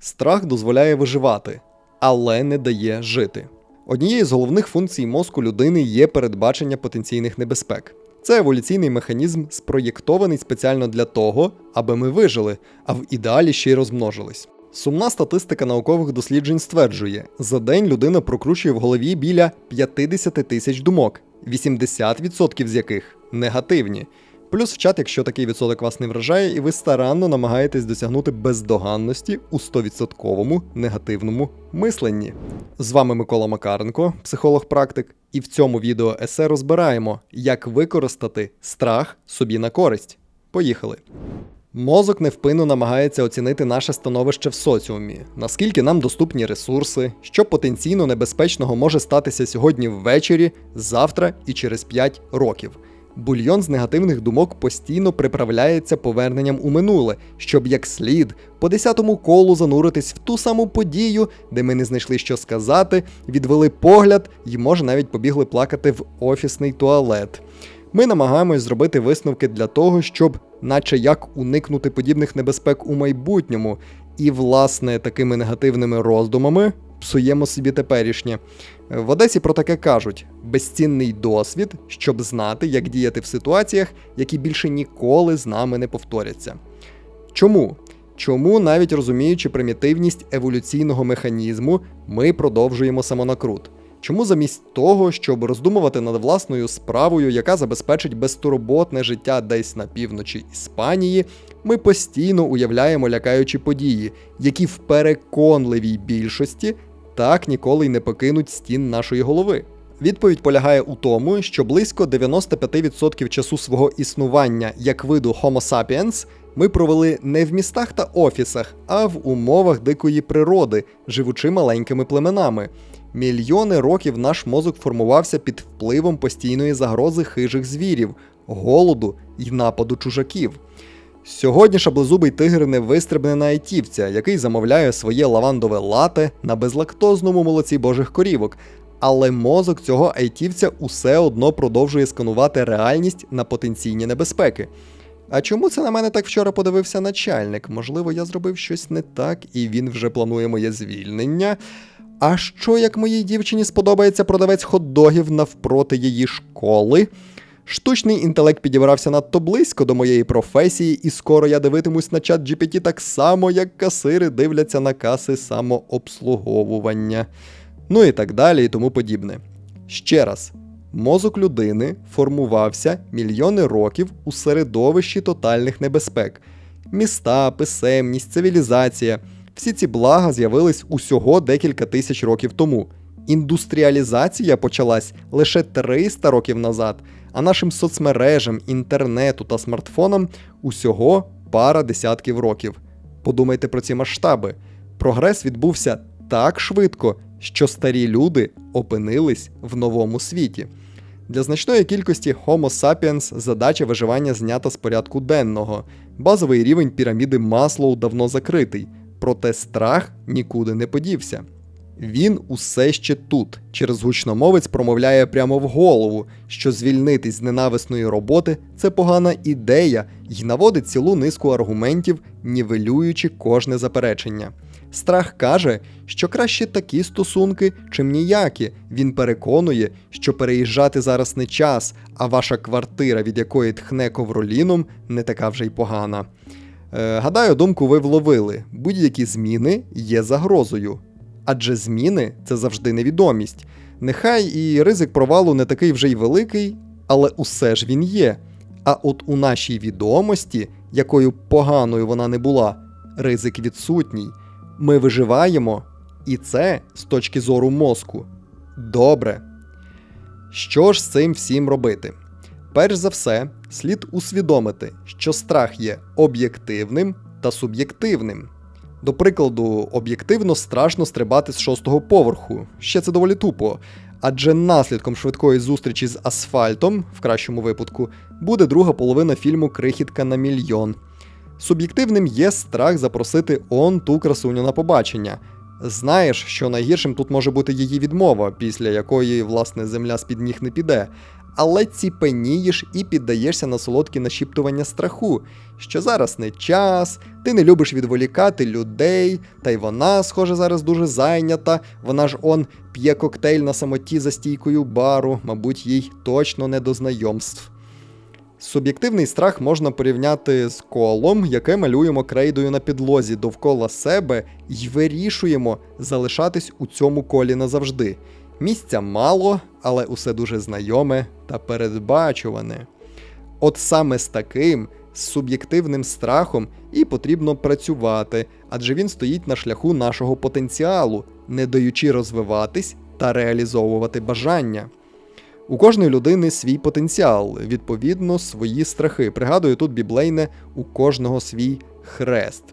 Страх дозволяє виживати, але не дає жити. Однією з головних функцій мозку людини є передбачення потенційних небезпек. Це еволюційний механізм, спроєктований спеціально для того, аби ми вижили, а в ідеалі ще й розмножились. Сумна статистика наукових досліджень стверджує, за день людина прокручує в голові біля 50 тисяч думок, 80% з яких негативні. Плюс в чат, якщо такий відсоток вас не вражає, і ви старанно намагаєтесь досягнути бездоганності у 100% негативному мисленні. З вами Микола Макаренко, психолог-практик, і в цьому відео есе розбираємо, як використати страх собі на користь. Поїхали! Мозок невпинно намагається оцінити наше становище в соціумі, наскільки нам доступні ресурси, що потенційно небезпечного може статися сьогодні ввечері, завтра і через 5 років. Бульйон з негативних думок постійно приправляється поверненням у минуле, щоб як слід по десятому колу зануритись в ту саму подію, де ми не знайшли що сказати, відвели погляд і, може, навіть побігли плакати в офісний туалет. Ми намагаємось зробити висновки для того, щоб, наче як уникнути подібних небезпек у майбутньому, і, власне, такими негативними роздумами псуємо собі теперішнє. В Одесі про таке кажуть: безцінний досвід, щоб знати, як діяти в ситуаціях, які більше ніколи з нами не повторяться. Чому? Чому, навіть розуміючи примітивність еволюційного механізму, ми продовжуємо самонакрут? Чому замість того, щоб роздумувати над власною справою, яка забезпечить безтурботне життя десь на півночі Іспанії, ми постійно уявляємо лякаючі події, які в переконливій більшості так ніколи й не покинуть стін нашої голови? Відповідь полягає у тому, що близько 95% часу свого існування як виду Homo sapiens ми провели не в містах та офісах, а в умовах дикої природи, живучи маленькими племенами. Мільйони років наш мозок формувався під впливом постійної загрози хижих звірів, голоду і нападу чужаків. Сьогодні шаблезубий тигр не вистрибне на айтівця, який замовляє своє лавандове лате на безлактозному молоці божих корівок. Але мозок цього айтівця усе одно продовжує сканувати реальність на потенційні небезпеки. А чому це на мене так вчора подивився начальник? Можливо, я зробив щось не так, і він вже планує моє звільнення. А що як моїй дівчині сподобається продавець хот-догів навпроти її школи? Штучний інтелект підібрався надто близько до моєї професії, і скоро я дивитимусь на чат GPT так само, як касири дивляться на каси самообслуговування. Ну і так далі, і тому подібне. Ще раз, мозок людини формувався мільйони років у середовищі тотальних небезпек: міста, писемність, цивілізація. Всі ці блага з'явились усього декілька тисяч років тому. Індустріалізація почалась лише 300 років назад, а нашим соцмережам, інтернету та смартфонам усього пара десятків років. Подумайте про ці масштаби. Прогрес відбувся так швидко, що старі люди опинились в новому світі. Для значної кількості Homo sapiens задача виживання знята з порядку денного. Базовий рівень піраміди Маслоу давно закритий, проте страх нікуди не подівся. Він усе ще тут, через гучномовець промовляє прямо в голову, що звільнитись з ненависної роботи це погана ідея, і наводить цілу низку аргументів, нівелюючи кожне заперечення. Страх каже, що краще такі стосунки, чим ніякі. Він переконує, що переїжджати зараз не час, а ваша квартира, від якої тхне ковроліном, не така вже й погана. Е, гадаю, думку ви вловили: будь-які зміни є загрозою. Адже зміни це завжди невідомість. Нехай і ризик провалу не такий вже й великий, але усе ж він є. А от у нашій відомості, якою поганою вона не була, ризик відсутній. Ми виживаємо, і це з точки зору мозку. Добре. Що ж з цим всім робити? Перш за все, слід усвідомити, що страх є об'єктивним та суб'єктивним. До прикладу, об'єктивно страшно стрибати з шостого поверху. Ще це доволі тупо. Адже наслідком швидкої зустрічі з асфальтом, в кращому випадку, буде друга половина фільму Крихітка на мільйон. Суб'єктивним є страх запросити он ту красуню на побачення. Знаєш, що найгіршим тут може бути її відмова, після якої, власне, земля з-під ніг не піде. Але ціпенієш і піддаєшся на солодкі нашіптування страху, що зараз не час, ти не любиш відволікати людей, та й вона, схоже, зараз дуже зайнята. Вона ж он п'є коктейль на самоті за стійкою бару, мабуть, їй точно не до знайомств. Суб'єктивний страх можна порівняти з колом, яке малюємо крейдою на підлозі довкола себе і вирішуємо залишатись у цьому колі назавжди. Місця мало, але усе дуже знайоме та передбачуване. От саме з таким суб'єктивним страхом і потрібно працювати, адже він стоїть на шляху нашого потенціалу, не даючи розвиватись та реалізовувати бажання. У кожної людини свій потенціал, відповідно, свої страхи. Пригадую тут біблейне у кожного свій хрест.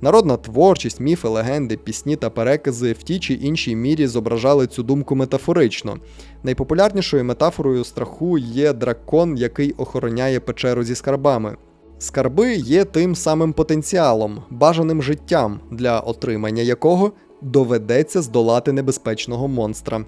Народна творчість, міфи, легенди, пісні та перекази в тій чи іншій мірі зображали цю думку метафорично. Найпопулярнішою метафорою страху є дракон, який охороняє печеру зі скарбами. Скарби є тим самим потенціалом, бажаним життям, для отримання якого доведеться здолати небезпечного монстра.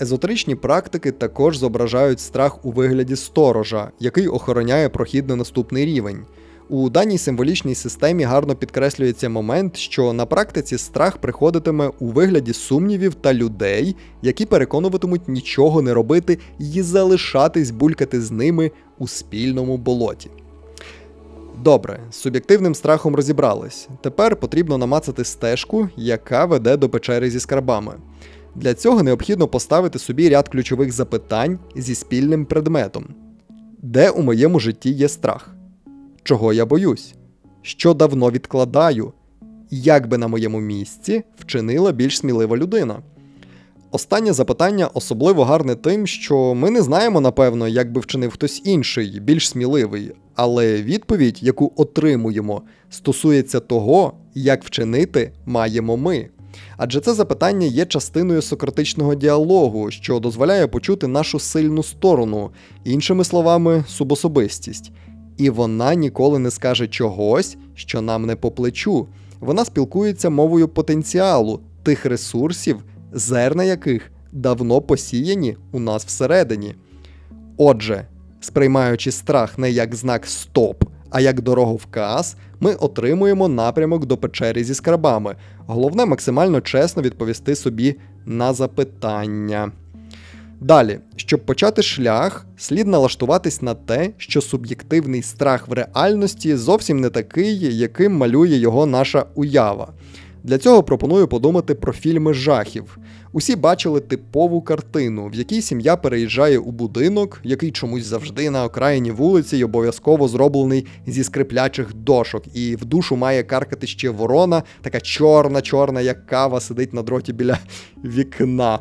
Езотеричні практики також зображають страх у вигляді сторожа, який охороняє прохід на наступний рівень. У даній символічній системі гарно підкреслюється момент, що на практиці страх приходитиме у вигляді сумнівів та людей, які переконуватимуть нічого не робити і залишатись булькати з ними у спільному болоті. Добре, з суб'єктивним страхом розібрались. Тепер потрібно намацати стежку, яка веде до печери зі скарбами. Для цього необхідно поставити собі ряд ключових запитань зі спільним предметом: де у моєму житті є страх? Чого я боюсь? Що давно відкладаю? Як би на моєму місці вчинила більш смілива людина? Останнє запитання особливо гарне тим, що ми не знаємо, напевно, як би вчинив хтось інший, більш сміливий, але відповідь, яку отримуємо, стосується того, як вчинити маємо ми. Адже це запитання є частиною сократичного діалогу, що дозволяє почути нашу сильну сторону, іншими словами, субособистість. І вона ніколи не скаже чогось, що нам не по плечу. Вона спілкується мовою потенціалу, тих ресурсів, зерна яких давно посіяні у нас всередині. Отже, сприймаючи страх не як знак стоп, а як дороговказ, ми отримуємо напрямок до печері зі скарбами. Головне максимально чесно відповісти собі на запитання. Далі, щоб почати шлях, слід налаштуватись на те, що суб'єктивний страх в реальності зовсім не такий, яким малює його наша уява. Для цього пропоную подумати про фільми жахів. Усі бачили типову картину, в якій сім'я переїжджає у будинок, який чомусь завжди на окраїні вулиці й обов'язково зроблений зі скриплячих дошок, і в душу має каркати ще ворона, така чорна-чорна, як кава, сидить на дроті біля вікна.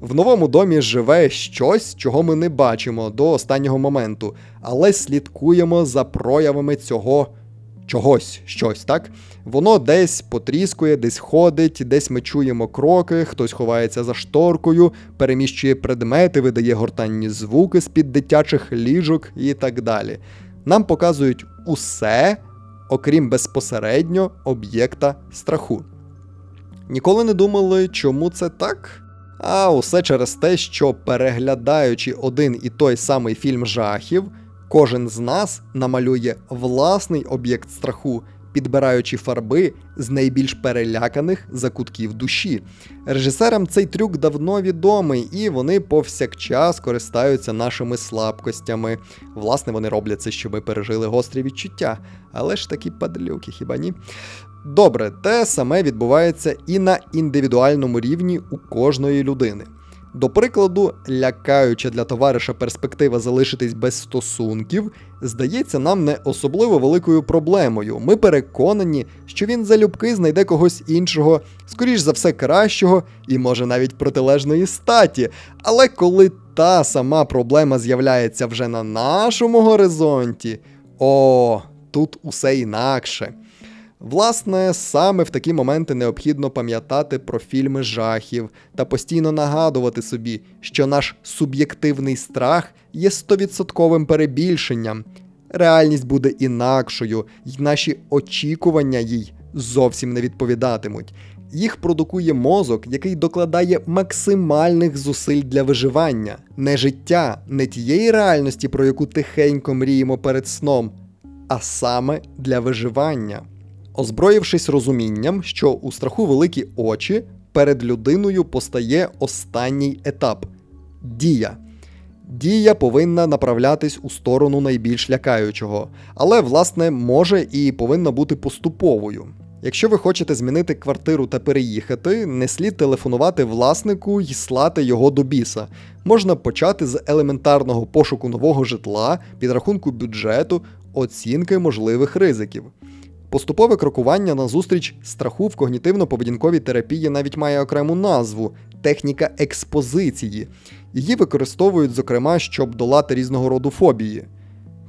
В новому домі живе щось, чого ми не бачимо до останнього моменту, але слідкуємо за проявами цього чогось, щось, так? Воно десь потріскує, десь ходить, десь ми чуємо кроки, хтось ховається за шторкою, переміщує предмети, видає гортанні звуки з-під дитячих ліжок і так далі. Нам показують усе, окрім безпосередньо об'єкта страху. Ніколи не думали, чому це так? А усе через те, що переглядаючи один і той самий фільм жахів. Кожен з нас намалює власний об'єкт страху, підбираючи фарби з найбільш переляканих закутків душі. Режисерам цей трюк давно відомий, і вони повсякчас користаються нашими слабкостями. Власне, вони роблять це, щоб ми пережили гострі відчуття. Але ж такі падлюки, хіба ні? Добре, те саме відбувається і на індивідуальному рівні у кожної людини. До прикладу, лякаюча для товариша перспектива залишитись без стосунків, здається нам не особливо великою проблемою. Ми переконані, що він залюбки знайде когось іншого, скоріш за все кращого і може навіть протилежної статі. Але коли та сама проблема з'являється вже на нашому горизонті, о, тут усе інакше. Власне, саме в такі моменти необхідно пам'ятати про фільми жахів та постійно нагадувати собі, що наш суб'єктивний страх є стовідсотковим перебільшенням. Реальність буде інакшою, і наші очікування їй зовсім не відповідатимуть. Їх продукує мозок, який докладає максимальних зусиль для виживання, не життя, не тієї реальності, про яку тихенько мріємо перед сном, а саме для виживання. Озброївшись розумінням, що у страху великі очі, перед людиною постає останній етап дія. Дія повинна направлятись у сторону найбільш лякаючого, але, власне, може і повинна бути поступовою. Якщо ви хочете змінити квартиру та переїхати, не слід телефонувати власнику і слати його до біса. Можна почати з елементарного пошуку нового житла, підрахунку бюджету, оцінки можливих ризиків. Поступове крокування назустріч страху в когнітивно-поведінковій терапії навіть має окрему назву техніка експозиції. Її використовують, зокрема, щоб долати різного роду фобії.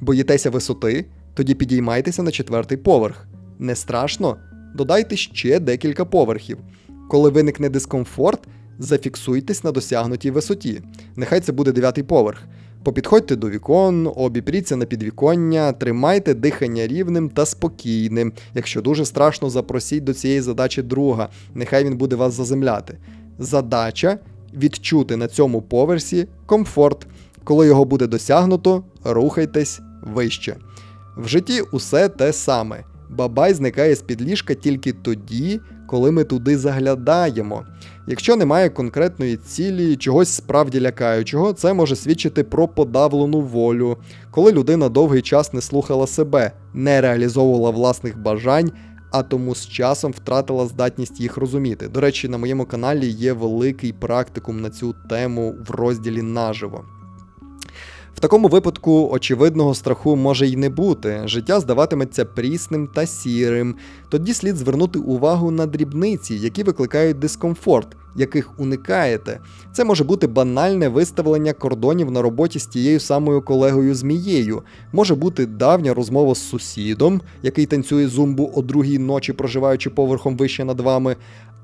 Боїтеся висоти? Тоді підіймайтеся на четвертий поверх. Не страшно? Додайте ще декілька поверхів. Коли виникне дискомфорт, зафіксуйтесь на досягнутій висоті. Нехай це буде дев'ятий поверх. Попідходьте до вікон, обіпріться на підвіконня, тримайте дихання рівним та спокійним. Якщо дуже страшно, запросіть до цієї задачі друга, нехай він буде вас заземляти. Задача відчути на цьому поверсі комфорт. Коли його буде досягнуто, рухайтесь вище. В житті усе те саме. Бабай зникає з-під ліжка тільки тоді, коли ми туди заглядаємо. Якщо немає конкретної цілі, чогось справді лякаючого, це може свідчити про подавлену волю, коли людина довгий час не слухала себе, не реалізовувала власних бажань, а тому з часом втратила здатність їх розуміти. До речі, на моєму каналі є великий практикум на цю тему в розділі наживо. В такому випадку очевидного страху може й не бути. Життя здаватиметься прісним та сірим. Тоді слід звернути увагу на дрібниці, які викликають дискомфорт, яких уникаєте. Це може бути банальне виставлення кордонів на роботі з тією самою колегою змією. Може бути давня розмова з сусідом, який танцює зумбу о другій ночі, проживаючи поверхом вище над вами.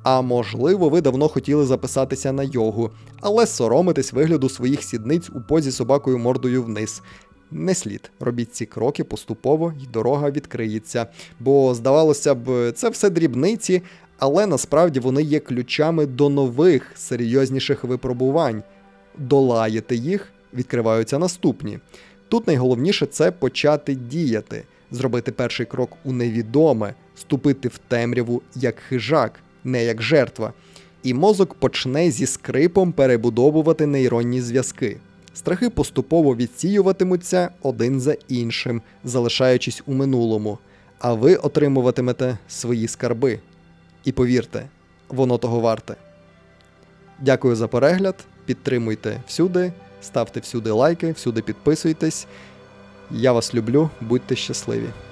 А можливо, ви давно хотіли записатися на йогу, але соромитесь вигляду своїх сідниць у позі собакою мордою вниз. Не слід, робіть ці кроки поступово і дорога відкриється. Бо, здавалося б, це все дрібниці, але насправді вони є ключами до нових серйозніших випробувань. Долаєте їх, відкриваються наступні. Тут найголовніше це почати діяти, зробити перший крок у невідоме, ступити в темряву як хижак не як жертва, і мозок почне зі скрипом перебудовувати нейронні зв'язки. Страхи поступово відсіюватимуться один за іншим, залишаючись у минулому, а ви отримуватимете свої скарби. І повірте, воно того варте. Дякую за перегляд. Підтримуйте всюди, ставте всюди лайки, всюди підписуйтесь. Я вас люблю, будьте щасливі!